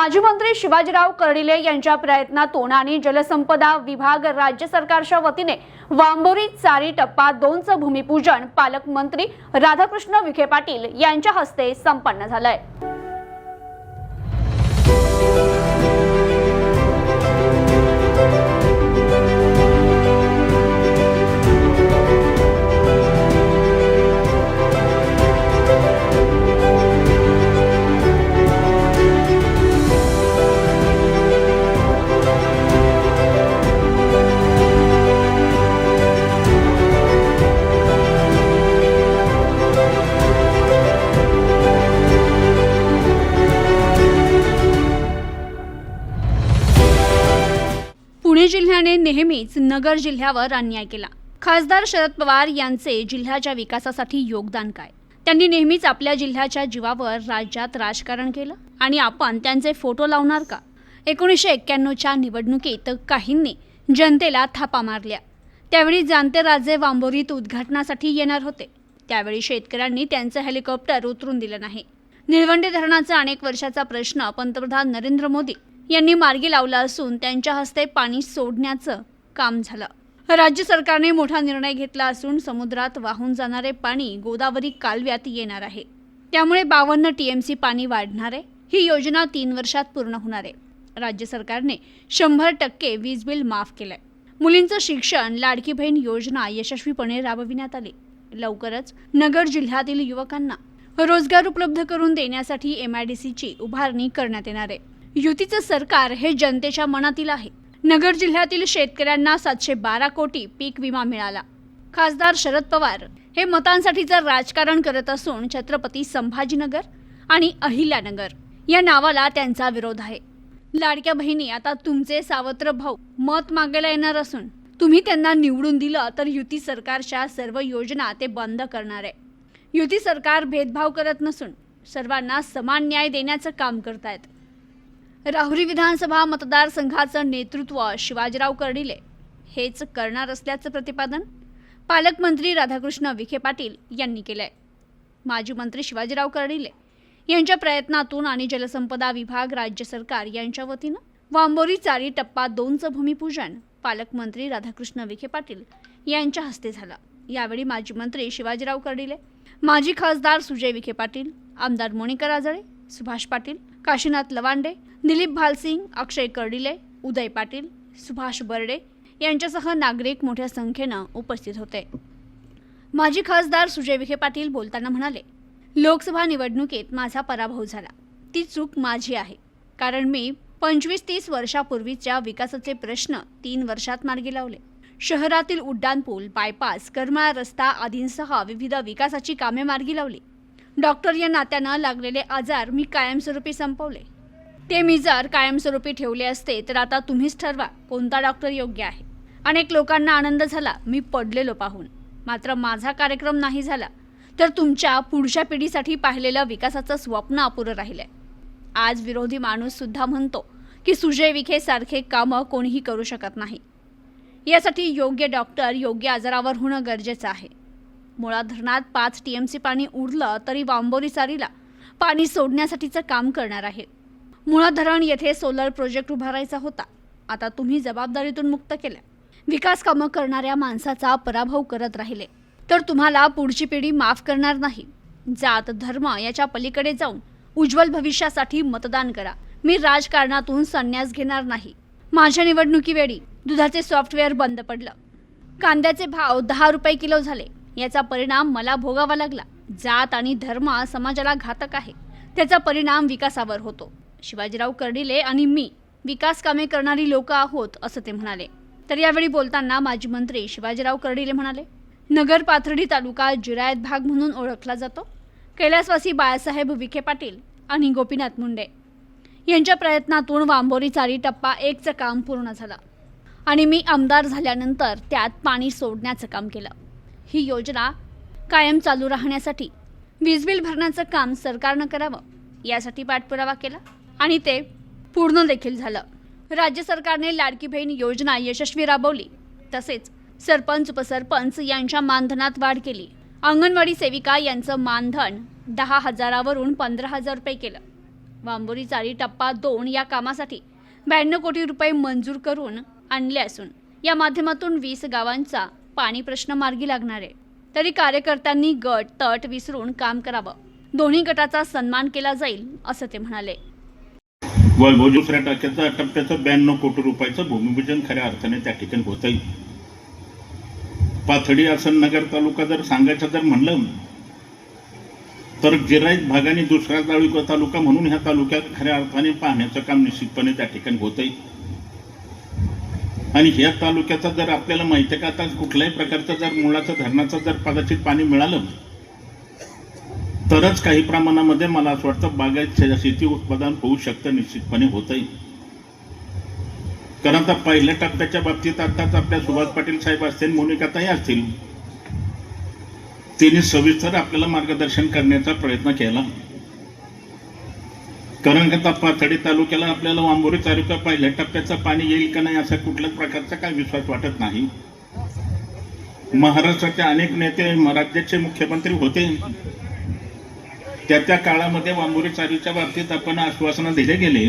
माजी मंत्री शिवाजीराव कर्डिले यांच्या प्रयत्नातून आणि जलसंपदा विभाग राज्य सरकारच्या वतीने वांबोरी चारी टप्पा दोनचं भूमिपूजन पालकमंत्री राधाकृष्ण विखे पाटील यांच्या हस्ते संपन्न झालंय. नगर जिल्ह्यावर अन्याय केला. खासदार शरद पवार यांचे जिल्ह्याच्या विकासासाठी योगदान काय? त्यांनी नेहमीच आपल्या जिल्ह्याच्या जीवावर राज्यात राजकारण केलं? आणि आपण त्यांचे फोटो लावणार का? एकोणीसशे एक्क्याण्णवच्या निवडणुकीत काहींनी जनतेला थापा मारल्या. त्यावेळी जाणते राजे वांबोरीत उद्घाटनासाठी येणार होते. त्यावेळी शेतकऱ्यांनी त्यांचं हेलिकॉप्टर उतरून दिलं नाही. निळवंडे धरणाचा अनेक वर्षाचा प्रश्न पंतप्रधान नरेंद्र मोदी यांनी मार्गी लावला असून त्यांच्या हस्ते पाणी सोडण्याचं काम झालं. राज्य सरकारने मोठा निर्णय घेतला असून समुद्रात वाहून जाणारे पाणी गोदावरी कालव्यात येणार आहे. त्यामुळे बावन्न टीएमसी पाणी वाढणार आहे. ही योजना तीन वर्षात पूर्ण होणार आहे. राज्य सरकारने शंभर टक्के वीज बिल माफ केलंय. मुलींचं शिक्षण लाडकी बहीण योजना यशस्वीपणे राबविण्यात आली. लवकरच नगर जिल्ह्यातील युवकांना रोजगार उपलब्ध करून देण्यासाठी एम आय डी सीची उभारणी करण्यात येणार आहे. युतीचं सरकार हे जनतेच्या मनातील आहे. नगर जिल्ह्यातील शेतकऱ्यांना सातशे बारा कोटी पीक विमा मिळाला. खासदार शरद पवार हे मतांसाठीचं राजकारण करत असून छत्रपती संभाजीनगर आणि अहिल्यानगर या नावाला त्यांचा विरोध आहे. लाडक्या बहिणी आता तुमचे सावत्र भाऊ मत मागायला येणार असून तुम्ही त्यांना निवडून दिलं तर युती सरकारच्या सर्व योजना ते बंद करणार आहे. युती सरकार भेदभाव करत नसून सर्वांना समान न्याय देण्याचं काम करतायत. राहुरी विधानसभा मतदारसंघाचं नेतृत्व शिवाजीराव कर्डिले. हेच करणार असल्याचं प्रतिपादन पालकमंत्री राधाकृष्ण विखे पाटील यांनी केलंय. माजी मंत्री शिवाजीराव कर्डिले यांच्या प्रयत्नातून आणि जलसंपदा विभाग राज्य सरकार यांच्या वतीनं वांबोरी चारी टप्पा दोनचं भूमिपूजन पालकमंत्री राधाकृष्ण विखे पाटील यांच्या हस्ते झालं. यावेळी माजी मंत्री शिवाजीराव कर्डिले माजी खासदार सुजय विखे पाटील आमदार मोनिका राजळे सुभाष पाटील काशीनाथ लवांडे दिलीप भालसिंग अक्षय कर्डिले उदय पाटील सुभाष बर्डे यांच्यासह नागरिक मोठ्या संख्येनं उपस्थित होते. माजी खासदार सुजय विखे पाटील बोलताना म्हणाले लोकसभा निवडणुकीत माझा पराभव झाला. ती चूक माझी आहे. कारण मी पंचवीस तीस वर्षापूर्वीच्या विकासाचे प्रश्न तीन वर्षात मार्गी लावले. शहरातील उड्डाणपूल बायपास करमाळा रस्ता आदींसह विविध विकासाची कामे मार्गी लावली. डॉक्टर या नात्यानं लागलेले आजार मी कायमस्वरूपी संपवले. ते मी जर कायमस्वरूपी ठेवले असते तर आता तुम्हीच ठरवा कोणता डॉक्टर योग्य आहे. अनेक लोकांना आनंद झाला मी पडलेलो पाहून. मात्र माझा कार्यक्रम नाही झाला तर तुमच्या पुढच्या पिढीसाठी पाहिलेलं विकासाचं स्वप्न अपुरं राहिलंय. आज विरोधी माणूससुद्धा म्हणतो की सुजय विखे सारखे कामं कोणीही करू शकत नाही. यासाठी योग्य डॉक्टर योग्य आजारावर होणं गरजेचं आहे. मुळा धरणात पाच टी पाणी उरलं तरी वांबोरी चारीला पाणी सोडण्यासाठीचं काम करणार आहे. मुळा धरण येथे सोलर प्रोजेक्ट उभारायचा होता. आता तुम्ही जबाबदारीतून मुक्त केल्या विकास कामं करणाऱ्या माणसाचा पराभव करत राहिले. तर तुम्हाला पुढची पिढी माफ करणार नाही. जात धर्म याच्या पलीकडे जाऊन उज्ज्वल भविष्यासाठी मतदान करा. मी राजकारणातून संन्यास घेणार नाही. माझ्या निवडणुकीवेळी दुधाचे सॉफ्टवेअर बंद पडलं. कांद्याचे भाव दहा रुपये किलो झाले. याचा परिणाम मला भोगावा लागला. जात आणि धर्म समाजाला घातक आहे. त्याचा परिणाम विकासावर होतो. शिवाजीराव कर्डिले आणि मी विकास कामे करणारी लोक आहोत असं ते म्हणाले. तर यावेळी बोलताना माजी मंत्री शिवाजीराव कर्डिले म्हणाले नगर पाथर्डी तालुका जिरायत भाग म्हणून ओळखला जातो. कैलासवासी बाळासाहेब विखे पाटील आणि गोपीनाथ मुंडे. यांच्या प्रयत्नातून वांबोरी चारी टप्पा एकचं काम पूर्ण झालं. आणि मी आमदार झाल्यानंतर त्यात पाणी सोडण्याचं काम केलं. ही योजना कायम चालू राहण्यासाठी वीज बिल भरण्याचं काम सरकारनं करावं यासाठी पाठपुरावा केला आणि ते पूर्ण देखील झालं. राज्य सरकारने लाडकी बहीण योजना यशस्वी राबवली तसेच सरपंच उपसरपंच यांच्या मानधनात वाढ केली. अंगणवाडी सेविका यांचं मानधन दहा हजारावरून पंधरा हजार रुपये केलं. वांबोरी चारी टप्पा दोन या कामासाठी ब्याण्णव कोटी रुपये मंजूर करून आणले असून या माध्यमातून वीस गावांचा पाणी प्रश्न मार्गी लागणार. आहे तरी कार्यकर्त्यांनी गट तट विसरून काम करावं. दोन्ही गटाचा सन्मान केला जाईल असं ते म्हणाले. दुसऱ्या टक्क्याचा टप्प्याचं ब्याण्णव कोटी रुपयाचं भूमिपूजन खऱ्या अर्थाने त्या ठिकाणी होत आहे. पाथडी आसन नगर तालुका जर सांगायचं जर म्हणलं तर जिराईत भागाने दुसरा तालुका तालुका म्हणून ह्या तालुक्यात खऱ्या अर्थाने पाहण्याचं काम निश्चितपणे त्या ठिकाणी होत आहे. आणि ह्या तालुक्याचा जर आपल्याला माहिती आहे का आता कुठल्याही प्रकारचं जर मुळाचं धरणाचं जर कदाचित पाणी मिळालं तरच काही प्रमाणामध्ये मला असं वाटतं बागायत शेती उत्पादन होऊ शकतं निश्चितपणे होतंही. कारण आता पहिल्या टप्प्याच्या बाबतीत आताच आपल्या सुभाष पाटील साहेब असतील मोनिकाताई असतील त्यांनी सविस्तर आपल्याला मार्गदर्शन करण्याचा प्रयत्न केला. करंगता पाथडी तालुक्याला आपल्याला वांबोरी तालुका पहिल्या टप्प्याचं पाणी येईल का नाही असा कुठल्याच प्रकारचा काय विश्वास वाटत नाही. महाराष्ट्राचे अनेक नेते राज्याचे मुख्यमंत्री होते. त्या त्या काळामध्ये वांबोरी चारीच्या बाबतीत आपण आश्वासनं दिले गेले.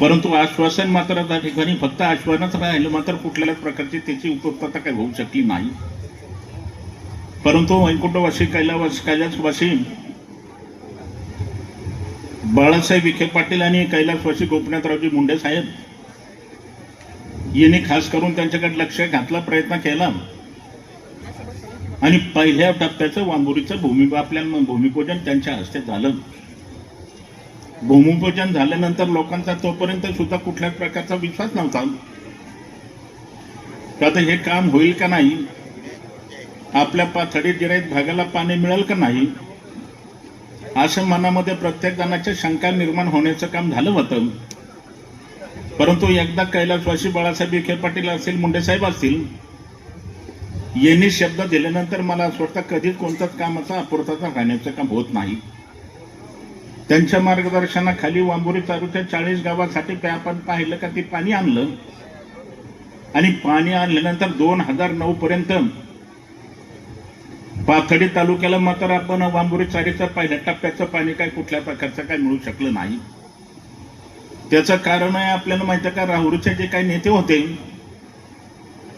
परंतु आश्वासन मात्र त्या ठिकाणी फक्त आश्वासनच राहिलं मात्र कुठल्याच प्रकारची त्याची उपयुक्तता काही होऊ शकली नाही. परंतु वैकुंठवासी कैलावास कैलासवासी बाळासाहेब विखे पाटील आणि कैलासवासी गोपनाथरावजी मुंडे साहेब यांनी खास करून त्यांच्याकडे लक्ष घातला प्रयत्न केला. आणि पहिल्या टप्प्याचं वांबुरीचं भूमी आपल्या भूमिपूजन त्यांच्या हस्ते झालं. भूमिपूजन झाल्यानंतर लोकांचा तोपर्यंत सुद्धा कुठल्याच प्रकारचा विश्वास नव्हता. तर आता हे काम होईल का नाही? आपल्या पाथडी जिराईत भागाला पाणी मिळेल का नाही? असं मनामध्ये प्रत्येक जणाच्या शंका निर्माण होण्याचं काम झालं होतं. परंतु एकदा कैलासवासी बाळासाहेब विखे पाटील असतील मुंडे साहेब असतील यांनी शब्द दिल्यानंतर मला असं वाटतं कधीच कोणत्याच कामाचा अपूर्तता राहण्याचं काम होत नाही. त्यांच्या मार्गदर्शनाखाली वांबोरी तालुक्यात चाळीस गावासाठी ते आपण पाहिलं का ते पाणी आणलं. आणि पाणी आणल्यानंतर दोन हजार नऊ पर्यंत पाथडी तालुक्याला मात्र आपण वांबोरी चारीचं पहिल्या टप्प्याचं पाणी काय कुठल्या प्रकारचं काय मिळू शकलं नाही. त्याचं कारण आहे आपल्याला माहिती आहे का राहुरीचे जे काही नेते होते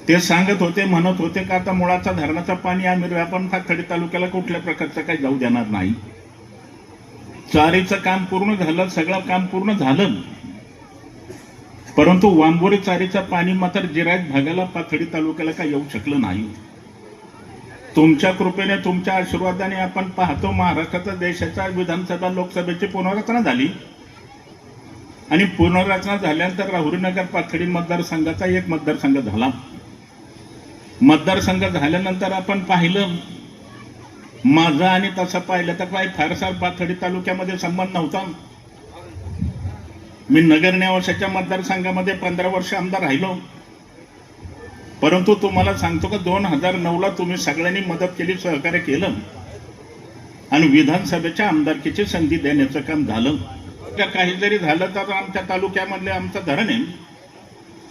ते सांगत होते म्हणत होते का आता मुळाचा धरणाचं पाणी आम्ही आपण पाथडी तालुक्याला कुठल्या प्रकारचं काही जाऊ देणार नाही. चारीचं काम पूर्ण झालं सगळं काम पूर्ण झालं. परंतु वांबोरी चारीचं पाणी मात्र जिरायत भागाला पाथडी तालुक्याला काय येऊ शकलं नाही. तुमच्या कृपेने तुमच्या आशीर्वादाने आपण पाहतो महाराष्ट्राचा देशाच्या विधानसभा लोकसभेची पुनर्रचना झाली. आणि पुनर्रचना झाल्यानंतर राहुरीनगर पाथडी मतदारसंघाचा एक मतदारसंघ झाला. मतदारसंघ झाल्यानंतर आपण पाहिलं माझा आणि तसं पाहिलं तर काही फारसा पाथडी तालुक्यामध्ये संबंध नव्हता. मी नगर नेवासाच्या मतदारसंघामध्ये पंधरा वर्ष आमदार राहिलो. परंतु तुम्हाला सांगतो का दोन हजार नऊला तुम्ही सगळ्यांनी मदत केली सहकार्य केलं. आणि विधानसभेच्या आमदारकीची संधी देण्याचं काम झालं. त्या काही जरी झालं तर आमच्या तालुक्यामधले आमचं धरण आहे.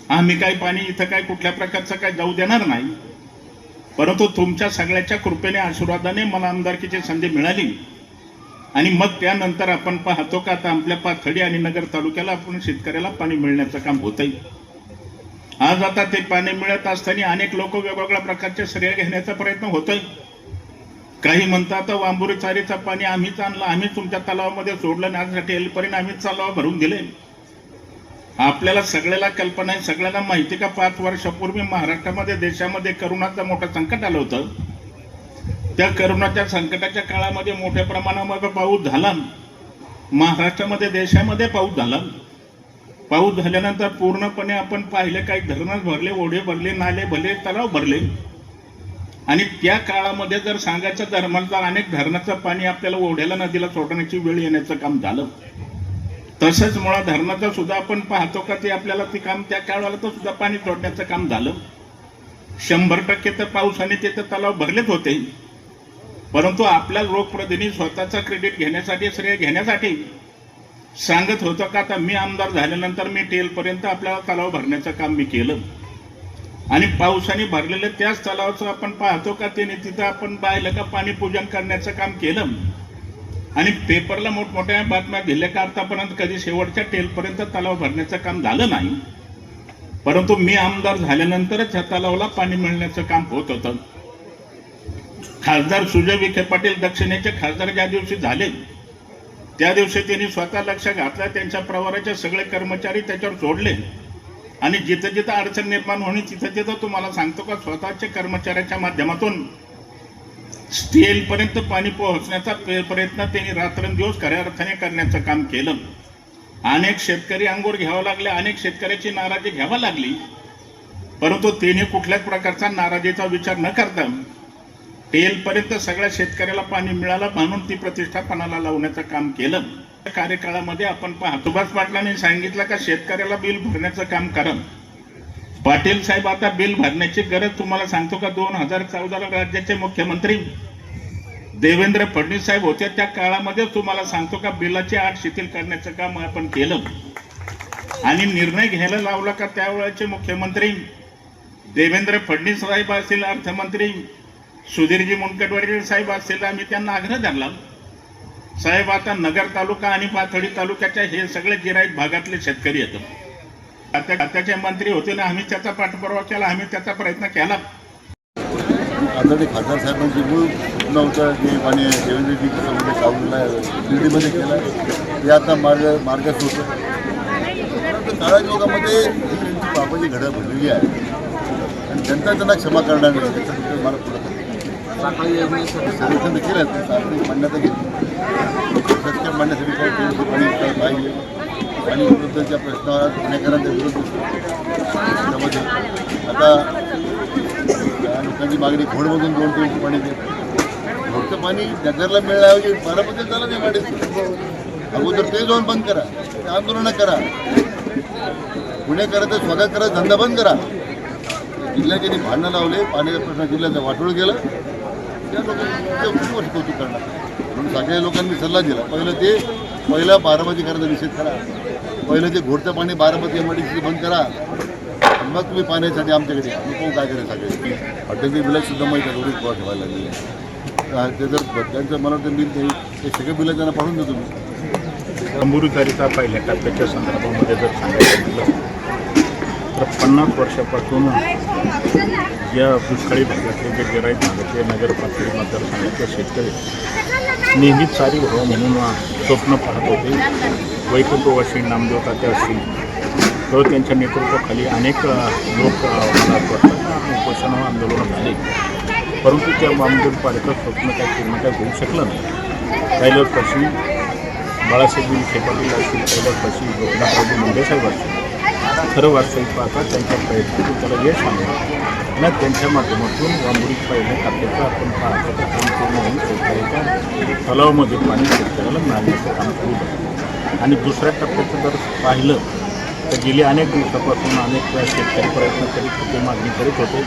आम्ही काही पाणी इथं काय कुठल्या प्रकारचं काय जाऊ देणार नाही. परंतु तुमच्या सगळ्याच्या कृपेने आशीर्वादाने मला आमदारकीची संधी मिळाली. आणि मग त्यानंतर आपण पाहतो का आता आपल्या पाथडी आणि नगर तालुक्याला आपण शेतकऱ्याला पाणी मिळण्याचं काम होतंय. आज आता ते पाणी मिळत असताना अनेक लोक वेगवेगळ्या प्रकारचे श्रेय घेण्याचा प्रयत्न होतोय. काही म्हणतात वांबुरी चारीचं पाणी आम्हीच आणलं आम्ही तुमच्या तलावामध्ये सोडलं आणि आजसाठी टेलपर्यंत आम्हीच तलाव भरून दिले. आपल्याला सगळ्याला कल्पना आहे सगळ्यांना माहिती का पाच वर्षापूर्वी महाराष्ट्रामध्ये देशामध्ये करोनाचं मोठं संकट आलं होतं. त्या करोनाच्या संकटाच्या काळामध्ये मोठ्या प्रमाणामध्ये पाऊस झाला. महाराष्ट्रामध्ये देशामध्ये पाऊस झाला. पाऊस झाल्यानंतर पूर्णपणे आपण पाहिले काही धरणं भरले ओढे भरले नाले भरले तलाव भरले. आणि त्या काळामध्ये जर सांगायचं धर्माचा अनेक धरणाचं पाणी आपल्याला ओढ्याला नदीला सोडण्याची वेळ येण्याचं काम झालं. तसंच मुळा धरणाचं सुद्धा आपण पाहतो का ते आपल्याला ते काम त्या काळाला तर सुद्धा पाणी सोडण्याचं काम झालं. शंभर टक्के तर पावसाने ते तर तलाव भरलेच होते. परंतु आपल्या लोकप्रतिनिधी स्वतःचा क्रेडिट घेण्यासाठी श्रेय घेण्यासाठी सांगत होतं का आता मी आमदार झाल्यानंतर मी टेलपर्यंत आपला तलाव भरण्याचं काम मी केलं. आणि पावसाने भरलेलं त्याच तलावाचं आपण पाहतो का त्याने तिथं आपण पाहिलं का पाणी पूजन करण्याचं काम केलं. आणि पेपरला मोठमोठ्या बातम्या दिल्या का आतापर्यंत कधी शेवटच्या टेलपर्यंत तलाव भरण्याचं काम झालं नाही. परंतु मी आमदार झाल्यानंतरच ह्या तलावाला पाणी मिळण्याचं काम होत होतं. खासदार सुजय विखे पाटील दक्षिणेचे खासदार ज्या दिवशी झाले त्या दिवशी त्यांनी स्वतः लक्ष घातलं त्यांच्या प्रवाराचे सगळे कर्मचारी त्याच्यावर सोडले. आणि जिथं जिथं अडचण निर्माण होणे तिथं तिथं तुम्हाला सांगतो का स्वतःच्या कर्मचाऱ्याच्या माध्यमातून स्टेलपर्यंत पाणी पोहोचण्याचा प्रयत्न त्यांनी रात्रंदिवस खऱ्या अर्थाने करण्याचं काम केलं. अनेक शेतकरी अंगोर घ्यावं लागले अनेक शेतकऱ्याची नाराजी घ्यावी लागली. परंतु त्यांनी कुठल्याच प्रकारचा नाराजीचा विचार न करता पेलपर्यंत सगळ्या शेतकऱ्याला पाणी मिळालं म्हणून ती प्रतिष्ठापनाला लावण्याचं काम केलं. या कार्यकाळामध्ये आपण पहा सुभाष पाटलांनी सांगितलं का शेतकऱ्याला बिल भरण्याचं काम करा. पाटील साहेब आता बिल भरण्याची गरज तुम्हाला सांगतो का? दोन हजार चौदाला राज्याचे मुख्यमंत्री देवेंद्र फडणवीस साहेब होते. त्या काळामध्ये तुम्हाला सांगतो का? बिलाची आठ शिथिल करण्याचं काम आपण केलं. आणि निर्णय घ्यायला लावला का? त्यावेळेचे मुख्यमंत्री देवेंद्र फडणवीस साहेब असतील अर्थमंत्री सुधीरजी मुनकटवाडी साहेब असतील आम्ही त्यांना आग्रह धरला. साहेब आता नगर तालुका आणि पाथडी तालुक्याच्या हे सगळे गिराईत भागातले शेतकरी येतात. आता आताचे मंत्री होते ना आम्ही त्याचा पाठपुरावा केला आम्ही त्याचा प्रयत्न केला. आता ते खासदार साहेबांची मूळ नव्हतं जे आणि देवेंद्रजी कसं काउंटला दिल्लीमध्ये केलं. ते आता मार्ग मार्गच होतं. तर काळा घडं भरलेली आहे आणि जनता त्यांना क्षमा करणार नाही त्याच्याबद्दल मला पुढं केलं ते सार्वजनिक मान्यता सत्य मांडण्यासाठी काही पाणी काय पाहिजे. आणि विरुद्धच्या प्रश्नावर पुणेकरांच्या विरोध त्यामध्ये. आता लोकांची मागणी घोडमधून दोन तीन पाणी देत फक्त पाणी नगरला मिळण्याऐवजी बारामतीत झालं ते वाढीत अगोदर ते जाऊन बंद करा. ते आंदोलनं करा. पुणेकरांचं स्वागत करा धंदा बंद करा. जिल्ह्याच्या भांडणं लावले पाण्याचा प्रश्न जिल्ह्याचं वाटोळ गेलं त्या लोकांचं किती वर्ष कौतुक करणार. म्हणून सगळ्या लोकांनी सल्ला दिला. पहिलं ते पहिला बारामती करायचा निषेध करा. पहिलं ते घोडचं पाणी बारामती एमआयडीसी बंद करा. मग तुम्ही पाण्यासाठी आमच्याकडे या. मग काय करेल सगळे? हॉटेलचे बिलासुद्धा माहीत आहे एवढीच पोहा ठेवायला लागली ते जर त्यांचं मला वाटतं बिल ते ते सगळे बिलं त्यांना पाठवून देतो मी. अंबुरीकरिता पहिल्या टप्प्याच्या संदर्भामध्ये जर सांगायचं तर पन्नास वर्षापासून या दुष्काळी भागातले जे गिराईत भागातले नगर पातळी मतदारसंघातले शेतकरी नेहमीच सारी व्हावं म्हणून स्वप्न पाहत होते. वैकुंठवासी नामदेव तात्या असतील तर त्यांच्या नेतृत्वाखाली अनेक लोक अ, मला उपोषण आंदोलनं झाली. परंतु त्या वामदेव पालिका स्वप्न काय पूर्ण काय होऊ शकलं नाही. पहिलं पशी बाळासाहेब विखे पाटील असतील काही पशी लोकनाथरावजी मुंडे साहेब असतील. खरं वास्तविक पाहता त्यांच्या प्रयत्न त्याला यश आलं. ना त्यांच्या माध्यमातून वांबुरी पहिल्या टप्प्याचं आपण पाहतो ते काम पूर्ण होऊन शेतकऱ्याच्या तलावामध्ये पाणी शेतकऱ्याला मिळाल्याचं काम करू आणि दुसऱ्या टप्प्याचं जर पाहिलं तर गेली अनेक दिवसापासून अनेक वेळा शेतकरी प्रयत्न करीत होते मागणी करीत होते.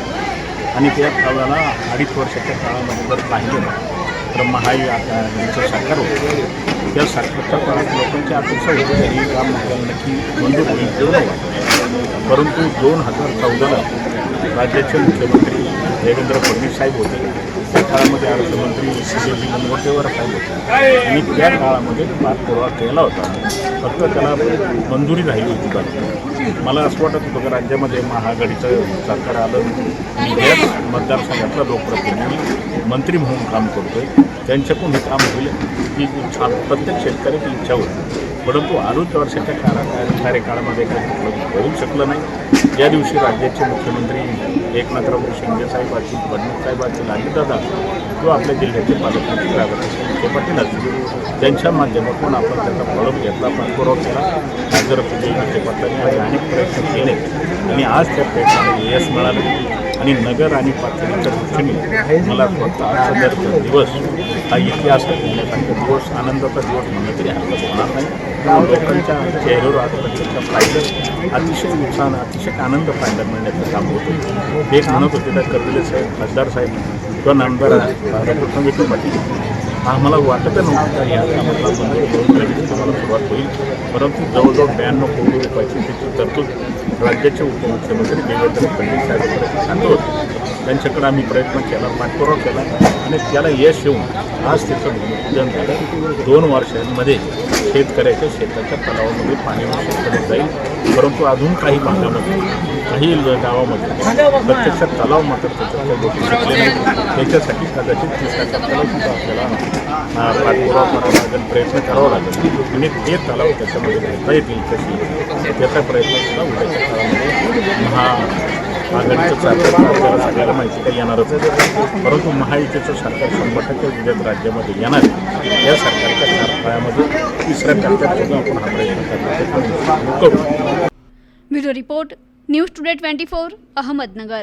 आणि त्या काळाला अडीच वर्षाच्या काळामध्ये जर पाहिलं तर महाई आता यांचं सरकार होतं. त्या सरकारच्या काळात लोकांची अपेक्षा होती की हे काम आपल्याला नक्की मंजूर होईल परंतु दोन हजार चौदाला राज्याचे मुख्यमंत्री देवेंद्र फडणवीस साहेब होते. त्या काळामध्ये अर्थमंत्री सुशीलजी मुनगंटीवार साहेब होते. आणि त्या काळामध्ये पाठपुरावा केला होता. फक्त त्याला मंजुरी राहिली होती बरं. मला असं वाटत होतं राज्यामध्ये महाआघाडीचं सरकार आलं. आणि याच मतदारसंघातला लोकप्रतिनिधी मंत्री म्हणून काम करतोय त्यांच्याकडून हे काम होईल ही इच्छा प्रत्येक शेतकऱ्याची इच्छा होती. परंतु अडीच वर्षाच्या काळा कार्यकाळामध्ये काही होऊ शकलं नाही. या दिवशी राज्याचे मुख्यमंत्री एकनाथराव शिंदे साहेब असतील फडणवीस साहेब असतील अजितदादा जो आपल्या जिल्ह्याचे पालकमंत्री राधाकृष्ण पाटील असतील त्यांच्या माध्यमातून आपण त्याचा फॉलोअप घेतला पाठपुरावा केला. खासदार सुजय पाटलांनी अनेक प्रयत्न केले. आणि आज त्या प्रयत्नाला यश मिळालं. आणि नगर आणि पातळीच्या दृष्टीने मला फक्त आजचा जर दिवस हा इतिहास घेण्यासारखा दिवस आनंदाचा दिवस म्हणलं तरी हरकत होणार नाही. लोकांच्या चेहऱ्यावर आज प्रत्येकच्या अतिशय उत्साह अतिशय आनंद पाहायला मिळण्याचं काम होतं. एक म्हणत होते त्या कर्दिले साहेब खासदार साहेब किंवा नामदार राधाकृष्ण विखे पाटील आम्हाला वाटत नव्हतं का या कामाला मंजुरी सुरुवात होईल. परंतु जवळजवळ ब्याण्णव कोटी रुपयाची त्याची तरतूद राज्याचे उपमुख्यमंत्री देवेंद्र फडणवीस साहेब सांगतो त्यांच्याकडे आम्ही प्रयत्न केला पाठपुरावा केला आणि त्याला यश येऊन आज त्याचं भूमिपूजन झालं. दोन वर्षांमध्ये शेतकऱ्याच्या शेताच्या तलावामध्ये पाणी शेतकरी जाईल. परंतु अजून काही भागामध्ये काही गावामध्ये प्रत्यक्षात तलाव मात्र त्याच्यात गोष्टी नाही. त्याच्यासाठी कदाचित तिसऱ्या टप्प्याला सुद्धा आपल्याला पाठपुरावा करावा लागेल प्रयत्न करावा लागेल. आणि ते तलाव त्याच्यामध्ये घेता येतील कशी त्याचा प्रयत्न सुद्धा उद्याच्या काळामध्ये हा आघाडीचं सरकार आपल्याला सगळ्याला माहिती काही येणारच परंतु महायुतीचं सरकार शंभर टक्के उद्याच राज्यामध्ये येणार या सरकारच्या चार काळामध्ये तिसऱ्या टप्प्यात आपण हा प्रयत्न करण्याचे करू. Bureau report news today twenty four Ahmednagar.